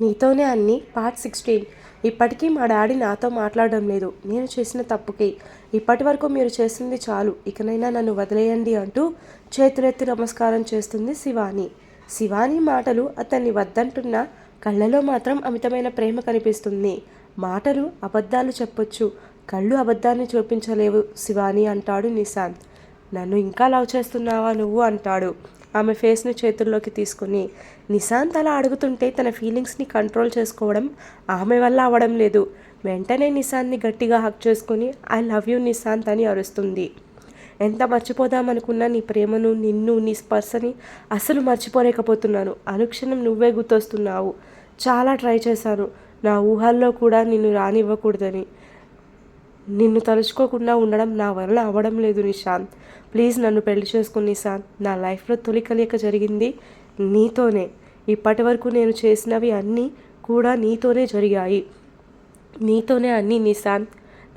నీతోనే అన్ని part sixteen. ఇప్పటికీ మా డాడీ నాతో మాట్లాడడం లేదు. నేను చేసిన తప్పుకి. ఇప్పటి వరకు మీరు చేసింది చాలు. ఇకనైనా నన్ను వదిలేయండి అంటూ చేతులెత్తి నమస్కారం చేస్తుంది శివాని. శివాని మాటలు అతన్ని వద్దంటున్న కళ్ళలో మాత్రం అమితమైన ప్రేమ కనిపిస్తుంది. మాటలు అబద్ధాలు చెప్పొచ్చు. కళ్ళు అబద్ధాన్ని చూపించలేవు శివాని అంటాడు నిశాంత్. నన్ను ఇంకా లవ్ చేస్తున్నావా నువ్వు అంటాడు. ఆమె ఫేస్ని చేతుల్లోకి తీసుకుని నిశాంత్ అలా అడుగుతుంటే తన ఫీలింగ్స్ని కంట్రోల్ చేసుకోవడం ఆమె వల్ల అవ్వడం లేదు. వెంటనే నిశాంత్ని గట్టిగా హక్ చేసుకుని ఐ లవ్ యూ నిశాంత్ అని అరుస్తుంది. ఎంత మర్చిపోదామనుకున్నా నీ ప్రేమను నిన్ను నీ స్పర్శని అసలు మర్చిపోలేకపోతున్నాను. అనుక్షణం నువ్వే గుర్తొస్తున్నావు. చాలా ట్రై చేశాను. నా ఊహల్లో కూడా నిన్ను రానివ్వకూడదని. నిన్ను తలుచుకోకుండా ఉండడం నా వల్ల అవ్వడం లేదు నిశాంత్. ప్లీజ్ నన్ను పెళ్ళి చేసుకుని నిశాంత్. నా లైఫ్లో తొలి కలియక జరిగింది నీతోనే. ఇప్పటి వరకు నేను చేసినవి అన్నీ కూడా నీతోనే జరిగాయి. నీతోనే అన్నీ నిశాంత్.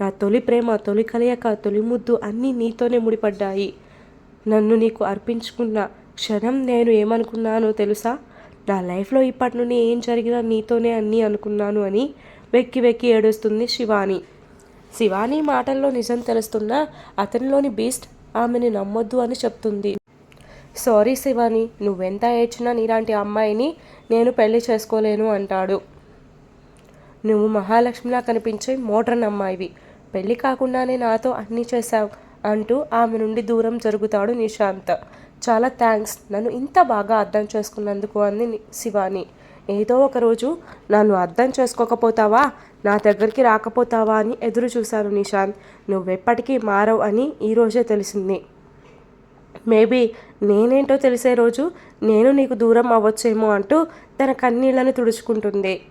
నా తొలి ప్రేమ తొలి కలయిక తొలి ముద్దు అన్నీ నీతోనే ముడిపడ్డాయి. నన్ను నీకు అర్పించుకున్న క్షణం నేను ఏమనుకున్నానో తెలుసా? నా లైఫ్లో ఇప్పటి నుండి ఏం జరిగినా నీతోనే అన్నీ అనుకున్నాను అని వెక్కి వెక్కి ఏడుస్తుంది శివాని. శివాని మాటల్లో నిజం తెలుస్తున్నా అతనిలోని బీస్ట్ ఆమెని నమ్మొద్దు అని చెప్తుంది. సారీ శివాని నువ్వెంత ఏడ్చినా నీలాంటి అమ్మాయిని నేను పెళ్ళి చేసుకోలేను అంటాడు. నువ్వు మహాలక్ష్మిలా కనిపించే మోడ్రన్ అమ్మాయివి. పెళ్ళి కాకుండానే నాతో అన్నీ చేశావు అంటూ ఆమె నుండి దూరం జరుగుతాడు నిశాంత్. చాలా థ్యాంక్స్ నన్ను ఇంత బాగా అర్థం చేసుకున్నందుకు అంది శివాని. ఏదో ఒక రోజు నన్ను అర్థం చేసుకోకపోతావా? నా దగ్గరికి రాకపోతావా అని ఎదురు చూశాను నిశాంత్. నువ్వెప్పటికీ మారవు అని ఈరోజే తెలిసింది. మేబీ నేనేంటో తెలిసే రోజు నేను నీకు దూరం అవ్వచ్చేమో అంటూ తన కన్నీళ్ళను తుడుచుకుంటుంది.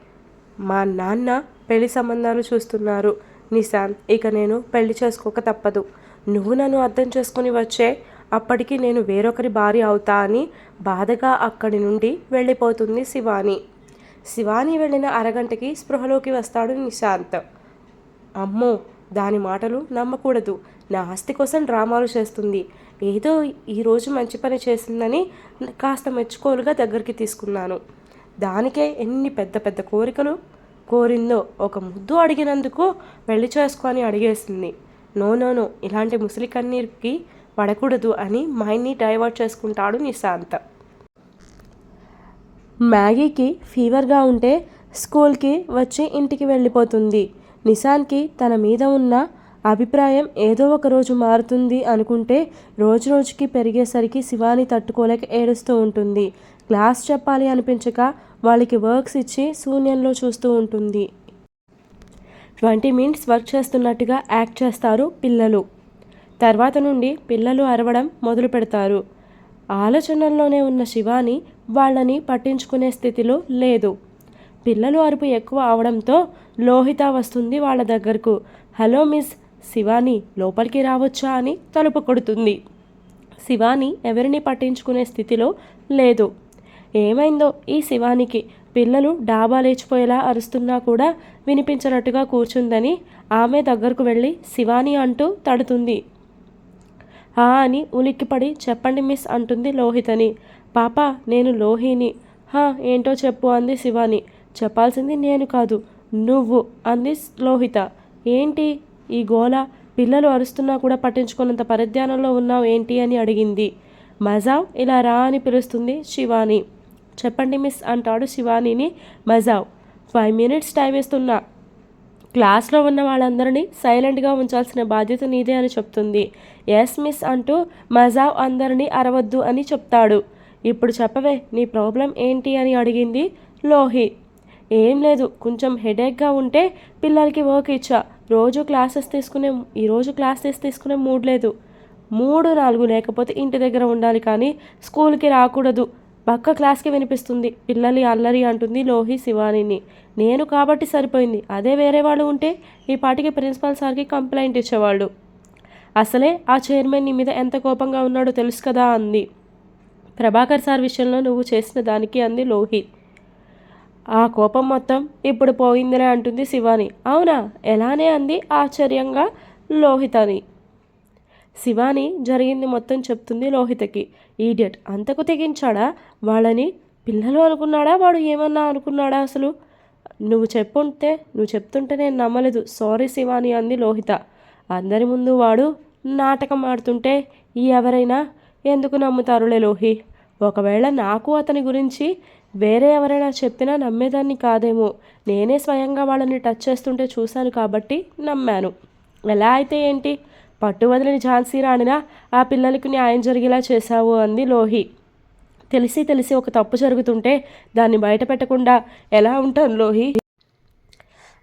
మా నాన్న పెళ్ళి సంబంధాలు చూస్తున్నారు. నిశాంత్ ఇక నేను పెళ్ళి చేసుకోక తప్పదు. నువ్వు నన్ను అర్థం చేసుకుని వచ్చే అప్పటికి నేను వేరొకరి భార్య అవుతా అని బాధగా అక్కడి నుండి వెళ్ళిపోతుంది శివాని. శివాని వెళ్ళిన అరగంటకి స్పృహలోకి వస్తాడు నిశాంత్. అమ్మో దాని మాటలు నమ్మకూడదు. నా ఆస్తి కోసం డ్రామాలు చేస్తుంది. ఏదో ఈరోజు మంచి పని చేసిందని కాస్త మెచ్చుకోలుగా దగ్గరికి తీసుకున్నాను. దానికే ఎన్ని పెద్ద పెద్ద కోరికలు? కోరిందో ఒక ముద్దు అడిగినందుకు పెళ్ళి చేసుకొని అడిగేసింది. నో నో నో ఇలాంటి ముసలి కన్నీరుకి పడకూడదు అని మైండ్ని డైవర్ట్ చేసుకుంటాడు నిశాంత్. మ్యాగీకి ఫీవర్గా ఉంటే స్కూల్కి వచ్చి ఇంటికి వెళ్ళిపోతుంది. నిశాన్కి తన మీద ఉన్న అభిప్రాయం ఏదో ఒక రోజు మారుతుంది అనుకుంటే రోజు రోజుకి పెరిగేసరికి శివాని తట్టుకోలేక ఏడుస్తూ ఉంటుంది. క్లాస్ చెప్పాలి అనిపించక వాళ్ళకి వర్క్స్ ఇచ్చి శూన్యంలో చూస్తూ ఉంటుంది. ట్వంటీ మినిట్స్ వర్క్ చేస్తున్నట్టుగా యాక్ట్ చేస్తారు పిల్లలు. తర్వాత నుండి పిల్లలు అరవడం మొదలు పెడతారు. ఆలోచనల్లోనే ఉన్న శివాని వాళ్ళని పట్టించుకునే స్థితిలో లేదు. పిల్లలు అరుపు ఎక్కువ అవడంతో లోహిత వస్తుంది వాళ్ళ దగ్గరకు. హలో మిస్ శివాని లోపలికి రావచ్చా? అని తలుపు కొడుతుంది. శివాని ఎవరిని పట్టించుకునే స్థితిలో లేదు. ఏమైందో ఈ శివానికి. పిల్లలు డాబా లేచిపోయేలా అరుస్తున్నా కూడా వినిపించినట్టుగా కూర్చుందని ఆమె దగ్గరకు వెళ్ళి శివాని అంటూ తడుతుంది. ఆ అని ఉలిక్కిపడి చెప్పండి మిస్ అంటుంది లోహితని. పాప నేను లోహిని. హా ఏంటో చెప్పు అంది శివాని. చెప్పాల్సింది నేను కాదు నువ్వు అంది లోహిత. ఏంటి ఈ గోల? పిల్లలు అరుస్తున్నా కూడా పట్టించుకున్నంత పరిధ్యానంలో ఉన్నావు ఏంటి అని అడిగింది. మజావ్ ఇలా రా అని పిలుస్తుంది శివాని. చెప్పండి మిస్ అంటాడు శివానీని. మజావ్ ఫైవ్ మినిట్స్ టైం ఇస్తున్నా. క్లాస్లో ఉన్న వాళ్ళందరినీ సైలెంట్గా ఉంచాల్సిన బాధ్యత నీదే అని చెప్తుంది. ఎస్ మిస్ అంటూ మజావ్ అందరినీ అరవద్దు అని చెప్తాడు. ఇప్పుడు చెప్పవే నీ ప్రాబ్లం ఏంటి అని అడిగింది లోహి. ఏం లేదు కొంచెం హెడేక్గా ఉంటే పిల్లలకి వర్క్ ఇచ్చా. రోజు క్లాసెస్ తీసుకునే ఈరోజు క్లాసెస్ తీసుకునే మూడ్ లేదు. మూడు నాలుగు లేకపోతే ఇంటి దగ్గర ఉండాలి కానీ స్కూల్కి రాకూడదు. పక్క క్లాస్కి వినిపిస్తుంది. పిల్లలి అల్లరి అంటుంది లోహి శివానిని. నేను కాబట్టి సరిపోయింది. అదే వేరే వాళ్ళు ఉంటే ఈ పాటికి ప్రిన్సిపాల్ సార్కి కంప్లైంట్ ఇచ్చేవాళ్ళు. అసలే ఆ చైర్మన్ నీ మీద ఎంత కోపంగా ఉన్నాడో తెలుసు కదా అంది. ప్రభాకర్ సార్ విషయంలో నువ్వు చేసిన దానికి అంది లోహి. ఆ కోపం మొత్తం ఇప్పుడు పోయిందిలే అంటుంది శివాని. అవునా? ఎలానే అంది ఆశ్చర్యంగా లోహితని శివాని జరిగింది మొత్తం చెప్తుంది లోహితకి. ఈడియట్ అంతకు తెగించాడా? వాళ్ళని పిల్లలు అనుకున్నాడా? వాడు ఏమన్నా అనుకున్నాడా అసలు? నువ్వు చెప్పుంటే నువ్వు చెప్తుంటే నేను నమ్మలేదు. సారీ శివాని అంది లోహిత. అందరి ముందు వాడు నాటకం ఆడుతుంటే ఈ ఎవరైనా ఎందుకు నమ్ముతారులే లోహి? ఒకవేళ నాకు అతని గురించి వేరే ఎవరైనా చెప్పినా నమ్మేదాన్ని కాదేమో. నేనే స్వయంగా వాళ్ళని టచ్ చేస్తుంటే చూశాను కాబట్టి నమ్మాను. ఎలా అయితే ఏంటి? పట్టు వదిలిన ఝాన్సీ రాణినా ఆ పిల్లలకు న్యాయం జరిగేలా చేశావు అంది లోహి. తెలిసి తెలిసి ఒక తప్పు జరుగుతుంటే దాన్ని బయట పెట్టకుండా ఎలా ఉంటాను లోహి?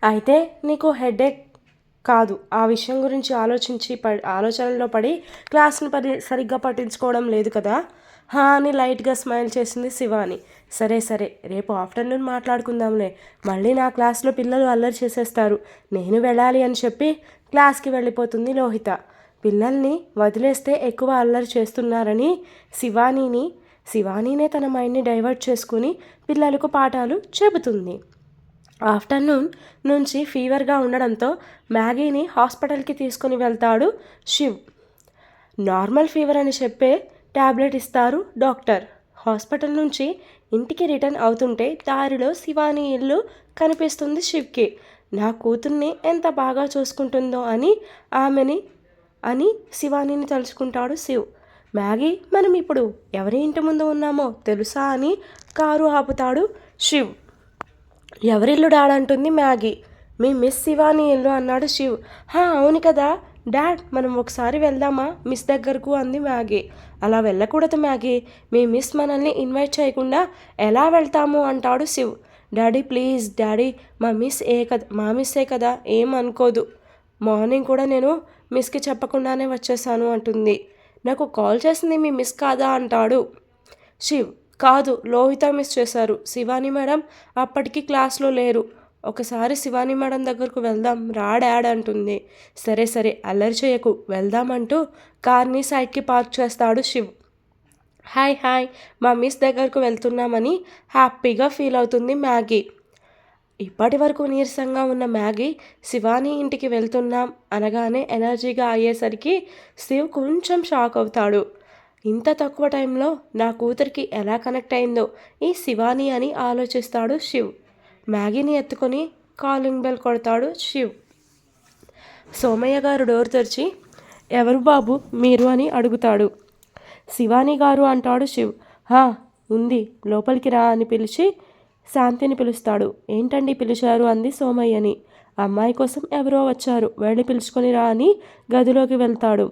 అయితే నీకు హెడేక్ కాదు. ఆ విషయం గురించి ఆలోచించి ప ఆలోచనలో పడి క్లాస్ని పరి సరిగ్గా పట్టించుకోవడం లేదు కదా? హా అని లైట్గా స్మైల్ చేసింది శివాని. సరే సరే రేపు ఆఫ్టర్నూన్ మాట్లాడుకుందాంలే. మళ్ళీ నా క్లాస్లో పిల్లలు అల్లరి చేసేస్తారు. నేను వెళ్ళాలి అని చెప్పి క్లాస్కి వెళ్ళిపోతుంది లోహిత. పిల్లల్ని వదిలేస్తే ఎక్కువ అల్లరి చేస్తున్నారని శివానీని శివానీనే తన మైండ్ని డైవర్ట్ చేసుకుని పిల్లలకు పాఠాలు చెబుతుంది. ఆఫ్టర్నూన్ నుంచి ఫీవర్గా ఉండడంతో మ్యాగీని హాస్పిటల్కి తీసుకుని వెళ్తాడు శివ్. నార్మల్ ఫీవర్ అని చెప్పే ట్యాబ్లెట్ ఇస్తారు డాక్టర్. హాస్పిటల్ నుంచి ఇంటికి రిటర్న్ అవుతుంటే దారిలో శివాని ఇల్లు కనిపిస్తుంది శివ్కి. నా కూతుర్ని ఎంత బాగా చూసుకుంటుందో అని ఆమెని అని శివానీని తలుచుకుంటాడు శివ్. మ్యాగీ మనం ఇప్పుడు ఎవరి ఇంటి ముందు ఉన్నామో తెలుసా అని కారు ఆపుతాడు శివ్. ఎవరిల్లు డాడ్ అంటుంది మ్యాగీ. మీ మిస్ శివాని ఇల్లు అన్నాడు శివ్. హా అవును కదా. డాడ్ మనం ఒకసారి వెళ్దామా? మిస్ దగ్గరకు అంది మ్యాగీ. అలా వెళ్ళకూడదు మ్యాగీ. మీ మిస్ మనల్ని ఇన్వైట్ చేయకుండా ఎలా వెళ్తాము అంటాడు శివ్. డాడీ ప్లీజ్ డాడీ మా మిస్ ఏ కదా మా మిస్సే కదా ఏం అనుకోదు. మార్నింగ్ కూడా నేను మిస్కి చెప్పకుండానే వచ్చేసాను అంటుంది. నాకు కాల్ చేసింది మీ మిస్ కాదా అంటాడు. శివ్ కాదు లోహిత మిస్ చేశారు. శివాని మేడం అప్పటికి క్లాస్లో లేరు. ఒకసారి శివాని మేడం దగ్గరకు వెళ్దాం రా డాడ్ అంటుంది. సరే సరే అల్లరి చేయకు వెళ్దామంటూ కార్ని సైడ్కి పార్క్ చేస్తాడు శివ్. హాయ్ హాయ్ మా మిస్ దగ్గరకు వెళ్తున్నామని హ్యాపీగా ఫీల్ అవుతుంది మ్యాగీ. ఇప్పటి వరకు నీరసంగా ఉన్న మ్యాగీ శివాని ఇంటికి వెళ్తున్నాం అనగానే ఎనర్జీగా అయ్యేసరికి శివ్ కొంచెం షాక్ అవుతాడు. ఇంత తక్కువ టైంలో నా కూతురికి ఎలా కనెక్ట్ అయిందో ఈ శివాని అని ఆలోచిస్తాడు శివ్. మ్యాగీని ఎత్తుకొని కాలింగ్ బెల్ కొడతాడు శివ్. సోమయ్య గారు డోర్ తెరిచి ఎవరు బాబు? మీరు? అని అడుగుతాడు. శివాని గారు అంటాడు శివ్. హా ఉంది. లోపలికి రా అని పిలిచి శాంతిని పిలుస్తాడు. ఏంటండి పిలిచారు? అంది సోమయ్యని. అమ్మాయి కోసం ఎవరో వచ్చారు. వెళ్ళి పిలుచుకొని రా అని గదిలోకి వెళ్తాడు.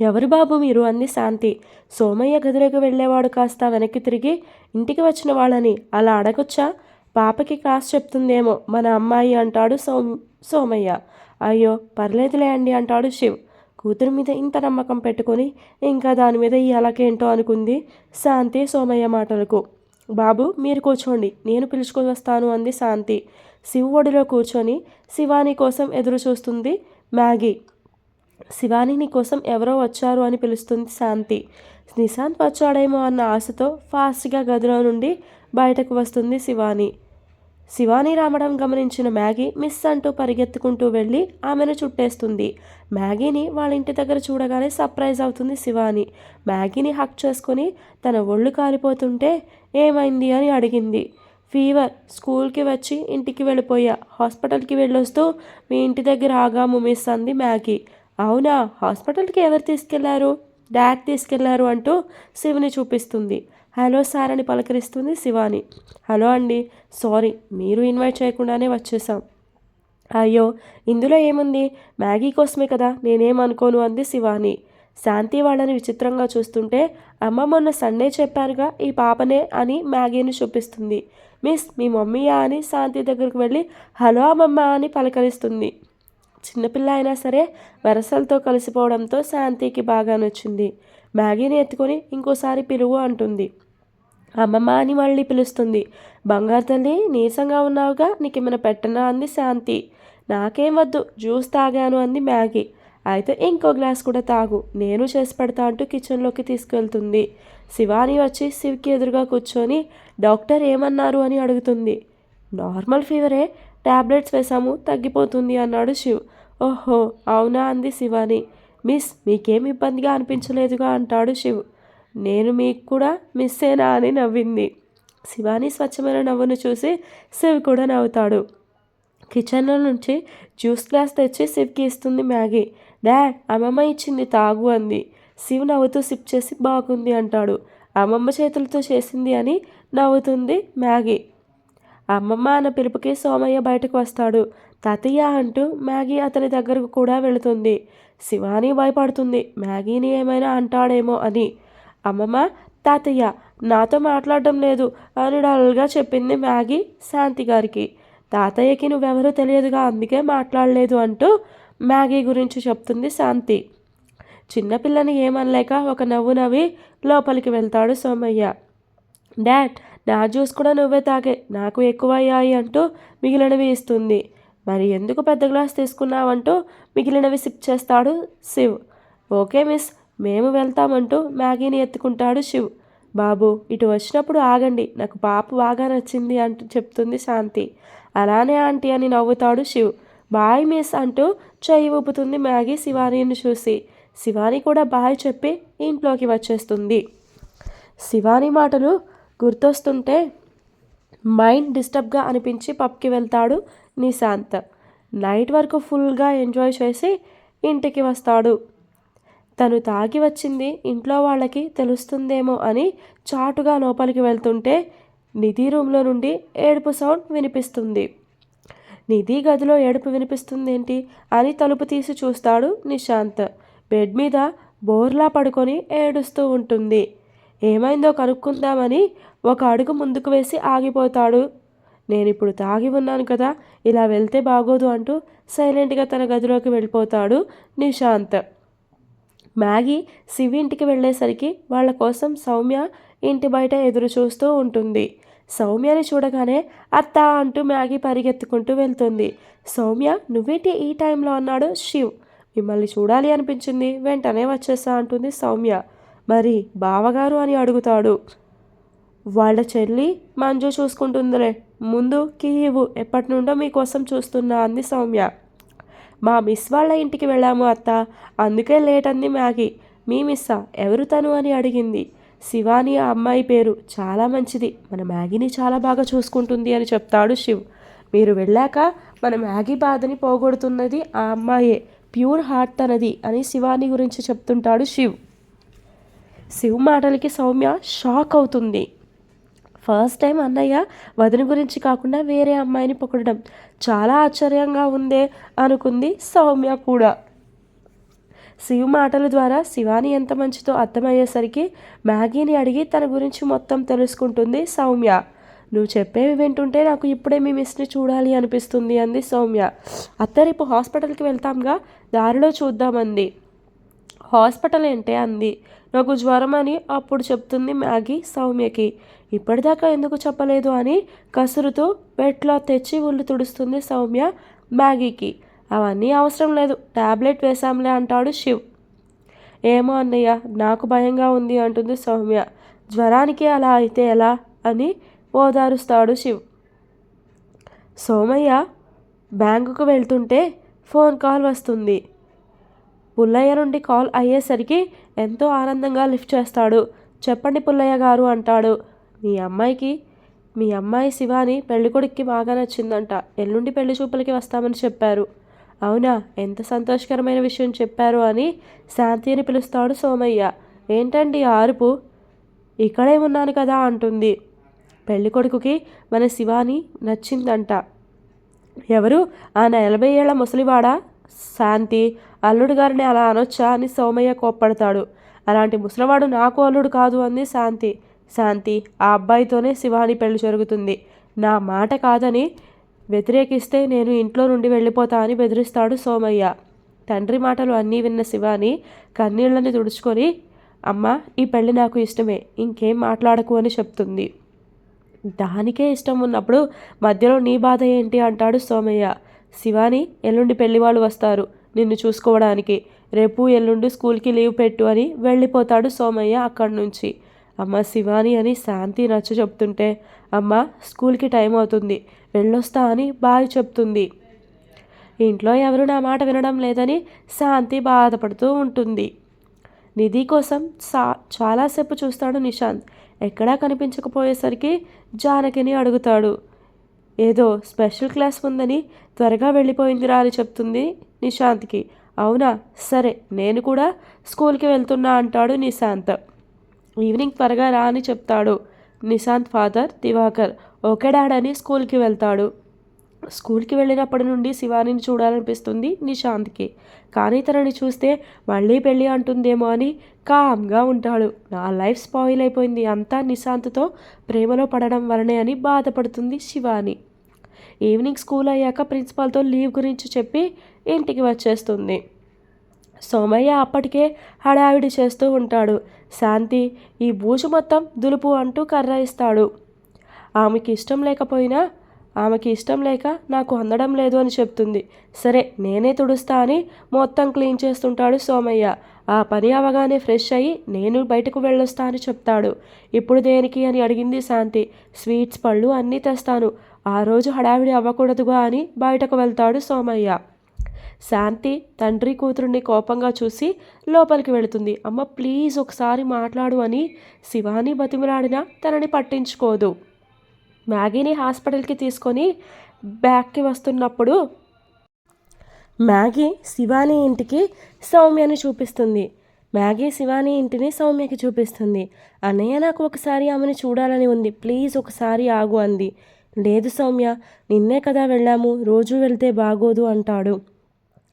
ఎవరు బాబు మీరు? అంది శాంతి. సోమయ్య గదిలోకి వెళ్ళేవాడు కాస్త వెనక్కి తిరిగి ఇంటికి వచ్చిన వాళ్ళని. అలా అడగొచ్చా? పాపకి క్లాస్ చెప్తుందేమో మన అమ్మాయి అంటాడు సో సోమయ్య. అయ్యో పర్లేదులే అండి అంటాడు శివ్. కూతురు మీద ఇంత నమ్మకం పెట్టుకొని ఇంకా దాని మీద ఈ అనుకుంది శాంతి సోమయ్య మాటలకు. బాబు మీరు కూర్చోండి. నేను పిలుచుకొని వస్తాను అంది శాంతి. శివ్ ఒడిలో కూర్చొని శివాని కోసం ఎదురు చూస్తుంది మ్యాగీ. శివాని కోసం ఎవరో వచ్చారు అని పిలుస్తుంది శాంతి. నిశాంత్ వచ్చాడేమో అన్న ఆశతో ఫాస్ట్గా గదిలో నుండి బయటకు వస్తుంది శివాని. శివాని రావడం గమనించిన మ్యాగీ మిస్ అంటూ పరిగెత్తుకుంటూ వెళ్ళి ఆమెను చుట్టేస్తుంది. మ్యాగీని వాళ్ళ ఇంటి దగ్గర చూడగానే సర్ప్రైజ్ అవుతుంది శివాని. మ్యాగీని హక్ చేసుకొని తన ఒళ్ళు కాలిపోతుంటే ఏమైంది అని అడిగింది. ఫీవర్ స్కూల్కి వచ్చి ఇంటికి వెళ్ళిపోయా హాస్పిటల్కి వెళ్ళొస్తూ మీ ఇంటి దగ్గర ఆగాము మిస్ అంది మ్యాగీ. అవునా హాస్పిటల్కి ఎవరు తీసుకెళ్ళారు? డాడ్ తీసుకెళ్ళారు అంటూ శివుని చూపిస్తుంది. హలో సార్ అని పలకరిస్తుంది శివాని. హలో అండి సారీ మీరు ఇన్వైట్ చేయకుండానే వచ్చేసాం అయ్యో ఇందులో ఏముంది? మ్యాగీ కోసమే కదా నేనేమనుకోను అంది శివాని. శాంతి వాళ్ళని విచిత్రంగా చూస్తుంటే అమ్మ మొన్న సండే చెప్పారుగా ఈ పాపనే అని మ్యాగీని చూపిస్తుంది. మిస్ మీ మమ్మీయా అని శాంతి దగ్గరకు వెళ్ళి హలో అమ్మమ్మ అని పలకరిస్తుంది. చిన్నపిల్ల అయినా సరే వరసలతో కలిసిపోవడంతో శాంతికి బాగా నచ్చింది. మ్యాగీని ఎత్తుకొని ఇంకోసారి పిలువు అంటుంది. అమ్మమ్మ అని మళ్ళీ పిలుస్తుంది. బంగారు తల్లి నీరసంగా ఉన్నావుగా నీకేమైనా పెట్టనా? అంది శాంతి. నాకేం వద్దు జ్యూస్ తాగాను అంది మ్యాగీ. అయితే ఇంకో గ్లాస్ కూడా తాగు నేను చేసి పెడతా అంటూ కిచెన్లోకి తీసుకెళ్తుంది. శివాని వచ్చి శివ్కి ఎదురుగా కూర్చొని డాక్టర్ ఏమన్నారు? అని అడుగుతుంది. నార్మల్ ఫీవరే ట్యాబ్లెట్స్ వేసాము తగ్గిపోతుంది అన్నాడు శివ్. ఓహో అవునా? అంది శివాని. మిస్ మీకేం ఇబ్బందిగా అనిపించలేదుగా అంటాడు శివ్. నేను మీకు కూడా మిస్సేనా అని నవ్వింది. శివాని స్వచ్ఛమైన నవ్వును చూసి శివ్ కూడా నవ్వుతాడు. కిచెన్లో నుంచి జ్యూస్ గ్లాస్ తెచ్చి శివ్కి ఇస్తుంది మ్యాగీ. డాడ్ అమ్మమ్మ ఇచ్చింది తాగు అంది. శివ్ నవ్వుతూ సిప్ చేసి బాగుంది అంటాడు. అమ్మమ్మ చేతులతో చేసింది అని నవ్వుతుంది మ్యాగీ. అమ్మమ్మ అన్న పిలుపుకి సోమయ్య బయటకు వస్తాడు. తాతయ్య అంటూ మ్యాగీ అతని దగ్గరకు కూడా వెళుతుంది. శివాని భయపడుతుంది. మ్యాగీని ఏమైనా అంటాడేమో అని. అమ్మమ్మ తాతయ్య నాతో మాట్లాడడం లేదు అని డల్గా చెప్పింది మ్యాగీ శాంతి గారికి. తాతయ్యకి నువ్వెవరో తెలియదుగా అందుకే మాట్లాడలేదు అంటూ మ్యాగీ గురించి చెప్తుంది శాంతి. చిన్నపిల్లని ఏమనలేక ఒక నవ్వు నవ్వి లోపలికి వెళ్తాడు సోమయ్య. డాడ్ నా జ్యూస్ కూడా నువ్వే తాగే నాకు ఎక్కువ అయ్యాయి అంటూ మిగిలినవి ఇస్తుంది. మరి ఎందుకు పెద్ద గ్లాస్ తీసుకున్నావంటూ మిగిలినవి సిప్ చేస్తాడు శివ్. ఓకే మిస్ మేము వెళ్తామంటూ మ్యాగీని ఎత్తుకుంటాడు శివ్. బాబు ఇటు వచ్చినప్పుడు ఆగండి నాకు పాప బాగా నచ్చింది అంటూ చెప్తుంది శాంతి. అలానే ఆంటీ అని నవ్వుతాడు శివ్. బాయ్ మిస్ అంటూ చెయ్యి ఊపుతుంది మ్యాగీ శివానీని చూసి. శివాని కూడా బాయ్ చెప్పి ఇంట్లోకి వచ్చేస్తుంది. శివాని మాటలు గుర్తొస్తుంటే మైండ్ డిస్టర్బ్గా అనిపించి పబ్కి వెళ్తాడు నిశాంత్. నైట్ వరకు ఫుల్గా ఎంజాయ్ చేసి ఇంటికి వస్తాడు. తను తాగి వచ్చింది ఇంట్లో వాళ్ళకి తెలుస్తుందేమో అని చాటుగా లోపలికి వెళ్తుంటే నిధి రూమ్లో నుండి ఏడుపు సౌండ్ వినిపిస్తుంది. నిధి గదిలో ఏడుపు వినిపిస్తుంది ఏంటి అని తలుపు తీసి చూస్తాడు నిశాంత్. బెడ్ మీద బోర్లా పడుకొని ఏడుస్తూ ఉంటుంది. ఏమైందో కనుక్కుందామని ఒక అడుగు ముందుకు వేసి ఆగిపోతాడు. నేను ఇప్పుడు తాగి ఉన్నాను కదా ఇలా వెళ్తే బాగోదు అంటూ సైలెంట్గా తన గదిలోకి వెళ్ళిపోతాడు నిశాంత్. మ్యాగీ శివి ఇంటికి వెళ్ళేసరికి వాళ్ళ కోసం సౌమ్య ఇంటి బయట ఎదురు చూస్తూ ఉంటుంది. సౌమ్యని చూడగానే అత్త అంటూ మ్యాగీ పరిగెత్తుకుంటూ వెళ్తుంది. సౌమ్య నువ్వేంటి ఈ టైంలో? అన్నాడు శివ్. మిమ్మల్ని చూడాలి అనిపించింది. వెంటనే వచ్చేసా అంటుంది సౌమ్య. మరి బావగారు అని అడుగుతాడు. వాళ్ళ చెల్లి మంజు చూసుకుంటుందిలే. ముందు కీ ఇవ్వు ఎప్పటి నుండో మీకోసం చూస్తున్నా అంది సౌమ్య. మా మిస్ వాళ్ళ ఇంటికి వెళ్ళాము అత్త. అందుకే లేట్ అంది మ్యాగీ. మీ మిస్సా? ఎవరు తను అని అడిగింది. శివాని ఆ అమ్మాయి పేరు చాలా మంచిది. మన మ్యాగీని చాలా బాగా చూసుకుంటుంది అని చెప్తాడు శివ్. మీరు వెళ్ళాక మన మ్యాగీ బాధని పోగొడుతున్నది ఆ అమ్మాయే. ప్యూర్ హార్ట్ తనది అని శివాని గురించి చెప్తుంటాడు శివ్. శివ్ మాటలకి సౌమ్య షాక్ అవుతుంది. ఫస్ట్ టైం అన్నయ్య వదిన గురించి కాకుండా వేరే అమ్మాయిని పొగడడం. చాలా ఆశ్చర్యంగా ఉందే అనుకుంది సౌమ్య కూడా. శివ మాటల ద్వారా శివాని ఎంత మంచిదో అర్థమయ్యేసరికి మ్యాగీని అడిగి తన గురించి మొత్తం తెలుసుకుంటుంది సౌమ్య. నువ్వు చెప్పేవి వింటుంటే నాకు ఇప్పుడే మీ మిస్ని చూడాలి అనిపిస్తుంది అంది సౌమ్య. అత్త రేపు హాస్పిటల్కి వెళ్తాంగా? దారిలో చూద్దామంది. హాస్పిటల్ ఏంటే అంది. నాకు జ్వరం అని అప్పుడు చెప్తుంది మ్యాగీ సౌమ్యకి. ఇప్పటిదాకా ఎందుకు చెప్పలేదు అని కసురుతూ బెడ్లో తెచ్చి ఒళ్ళు తుడుస్తుంది సౌమ్య మ్యాగీకి. అవన్నీ అవసరం లేదు. ట్యాబ్లెట్ వేసాంలే అంటాడు శివ్. ఏమో అన్నయ్య నాకు భయంగా ఉంది అంటుంది సౌమ్య. జ్వరానికి అలా అయితే ఎలా? అని ఓదారుస్తాడు శివ్. సోమయ్య బ్యాంకుకు వెళ్తుంటే ఫోన్ కాల్ వస్తుంది. పుల్లయ్య నుండి కాల్ అయ్యేసరికి ఎంతో ఆనందంగా లిఫ్ట్ చేస్తాడు. చెప్పండి పుల్లయ్య గారు అంటాడు. మీ అమ్మాయికి మీ అమ్మాయి శివాని పెళ్ళికొడుక్కి బాగా నచ్చిందంట. ఎల్లుండి పెళ్ళి చూపులకి వస్తామని చెప్పారు. అవునా ఎంత సంతోషకరమైన విషయం చెప్పారు అని శాంతి అని పిలుస్తాడు సోమయ్య. ఏంటండి ఆరుపు ఇక్కడే ఉన్నాను కదా అంటుంది. పెళ్ళికొడుకుకి మన శివాని నచ్చిందంట. ఎవరు? ఆ నలభై ఏళ్ళ ముసలివాడా? శాంతి అల్లుడు గారిని అలా అనొచ్చా అని సోమయ్య కోప్పడతాడు. అలాంటి ముసలివాడు నాకు అల్లుడు కాదు అంది శాంతి. శాంతి ఆ అబ్బాయితోనే శివాని పెళ్ళి జరుగుతుంది. నా మాట కాదని వ్యతిరేకిస్తే నేను ఇంట్లో నుండి వెళ్ళిపోతా అని బెదిరిస్తాడు సోమయ్య. తండ్రి మాటలు అన్నీ విన్న శివాని కన్నీళ్ళని తుడుచుకొని అమ్మ ఈ పెళ్ళి నాకు ఇష్టమే ఇంకేం మాట్లాడకు అని చెప్తుంది. దానికే ఇష్టం ఉన్నప్పుడు మధ్యలో నీ బాధ ఏంటి? అంటాడు సోమయ్య. శివాని ఎల్లుండి పెళ్ళివాళ్ళు వస్తారు నిన్ను చూసుకోవడానికి. రేపు ఎల్లుండి స్కూల్కి లీవ్ పెట్టు అని వెళ్ళిపోతాడు సోమయ్య అక్కడి నుంచి. అమ్మ శివాని అని శాంతి నచ్చ చెప్తుంటే అమ్మ స్కూల్కి టైం అవుతుంది వెళ్ళొస్తా అని బాయ్ చెప్తుంది. ఇంట్లో ఎవరు నా మాట వినడం లేదని శాంతి బాధపడుతూ ఉంటుంది. నిధి కోసం సా చాలాసేపు చూస్తాడు నిశాంత్. ఎక్కడా కనిపించకపోయేసరికి జానకిని అడుగుతాడు. ఏదో స్పెషల్ క్లాస్ ఉందని త్వరగా వెళ్ళిపోయిందిరా అని చెప్తుంది నిశాంత్కి. అవునా? సరే నేను కూడా స్కూల్కి వెళ్తున్నా అంటాడు నిశాంత్. ఈవినింగ్ త్వరగా రా అని చెప్తాడు. Nishant father Diwakar okay dad అని స్కూల్కి వెళ్తాడు. స్కూల్కి వెళ్ళినప్పటి నుండి శివానిని చూడాలనిపిస్తుంది నిశాంత్కి. కానీ తనని చూస్తే మళ్ళీ పెళ్ళి అంటుందేమో అని కామ్గా ఉంటాడు. నా లైఫ్ స్పాయిల్ అయిపోయింది. అంతా నిశాంత్తో ప్రేమలో పడడం వలనే అని బాధపడుతుంది శివాని. ఈవినింగ్ స్కూల్ అయ్యాక ప్రిన్సిపాల్తో లీవ్ గురించి చెప్పి ఇంటికి వచ్చేస్తుంది. సోమయ్య అప్పటికే హడావిడి చేస్తూ ఉంటాడు. శాంతి ఈ బూజు మొత్తం దులుపు అంటూ కర్ర ఇస్తాడు. ఆమెకి ఇష్టం లేకపోయినా ఆమెకి ఇష్టం లేక నాకు అందడం లేదు అని చెప్తుంది. సరే నేనే తుడుస్తా అని మొత్తం క్లీన్ చేస్తుంటాడు సోమయ్య. ఆ పని అవగానే ఫ్రెష్ అయ్యి నేను బయటకు వెళ్ళొస్తా అని చెప్తాడు. ఇప్పుడు దేనికి అని అడిగింది శాంతి. స్వీట్స్ పళ్ళు అన్నీ తెస్తాను. ఆ రోజు హడావిడి అవ్వకూడదుగా అని బయటకు వెళ్తాడు సోమయ్య. శాంతి తండ్రి కూతురుని కోపంగా చూసి లోపలికి వెళుతుంది. అమ్మ ప్లీజ్ ఒకసారి మాట్లాడు అని శివాని బతిమలాడినా తనని పట్టించుకోదు. మ్యాగీని హాస్పిటల్కి తీసుకొని బ్యాక్కి వస్తున్నప్పుడు మ్యాగీ శివాని ఇంటికి సౌమ్యని చూపిస్తుంది. మ్యాగీ శివాని ఇంటిని సౌమ్యకి చూపిస్తుంది. అన్నయ్య నాకు ఒకసారి ఆమెను చూడాలని ఉంది. ప్లీజ్ ఒకసారి ఆగు అంది. లేదు సౌమ్య నిన్నే కదా వెళ్ళాము. రోజు వెళ్తే బాగోదు అంటాడు.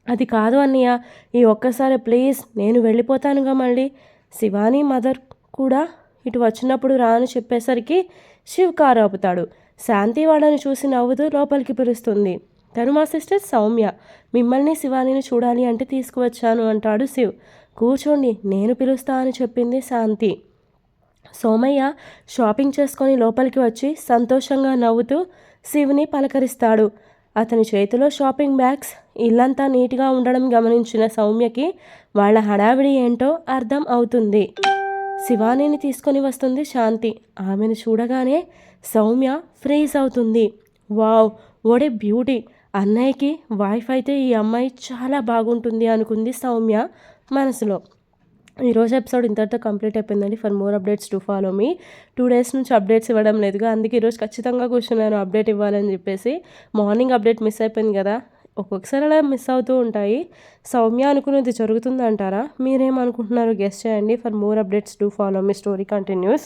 అది కాదు అన్నయ్య ఈ ఒక్కసారి ప్లీజ్ నేను వెళ్ళిపోతానుగా మళ్ళీ. శివాని మదర్ కూడా ఇటు వచ్చినప్పుడు రాను చెప్పేసరికి శివ్ కారు ఆపుతాడు. శాంతి వాళ్ళని చూసి నవ్వుతూ లోపలికి పిలుస్తుంది. తను మా సిస్టర్ సౌమ్య మిమ్మల్ని శివానిని చూడాలి అంటే తీసుకువచ్చాను అంటాడు శివ్. కూర్చోండి నేను పిలుస్తా అని చెప్పింది శాంతి. సోమయ్య షాపింగ్ చేసుకొని లోపలికి వచ్చి సంతోషంగా నవ్వుతూ శివుని పలకరిస్తాడు. అతని చేతిలో షాపింగ్ బ్యాగ్స్ ఇల్లంతా నీట్గా ఉండడం గమనించిన సౌమ్యకి వాళ్ళ హడావిడి ఏంటో అర్థం అవుతుంది. శివానీని తీసుకొని వస్తుంది శాంతి. ఆమెను చూడగానే సౌమ్య ఫ్రీజ్ అవుతుంది. వావ్ ఓడే బ్యూటీ! అన్నయ్యకి వైఫ్ అయితే ఈ అమ్మాయి చాలా బాగుంటుంది అనుకుంది సౌమ్య మనసులో. ఈరోజు ఎపిసోడ్ ఇంతటితో కంప్లీట్ అయిపోయిందండి. For more updates to follow me two days నుంచి అప్డేట్స్ ఇవ్వడం లేదుగా అందుకే ఈరోజు ఖచ్చితంగా కూర్చున్నాను అప్డేట్ ఇవ్వాలని చెప్పేసి. మార్నింగ్ అప్డేట్ మిస్ అయిపోయింది కదా. ఒక్కొక్కసారి అలా మిస్ అవుతూ ఉంటాయి. సౌమ్య అనుకున్నది జరుగుతుంది అంటారా మీరేమనుకుంటున్నారు? గెస్ట్ చేయండి. For more updates do follow me story continues.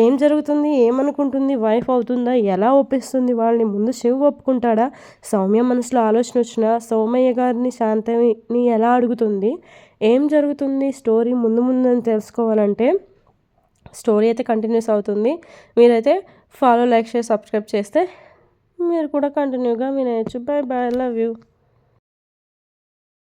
ఏం జరుగుతుంది? ఏమనుకుంటుంది? వైఫ్ అవుతుందా? ఎలా ఒప్పిస్తుంది? వాళ్ళని ముందు శివ్ ఒప్పుకుంటాడా? సౌమ్య మనసులో ఆలోచన వచ్చిన సౌమయ్య గారిని శాంతని ఎలా అడుగుతుంది? ఏం జరుగుతుంది? స్టోరీ ముందు ముందు అని తెలుసుకోవాలంటే స్టోరీ అయితే కంటిన్యూస్ అవుతుంది. మీరైతే ఫాలో లైక్ షేర్ సబ్స్క్రైబ్ చేస్తే మీరు కూడా కంటిన్యూగా వినేయచ్చు. Bye bye love you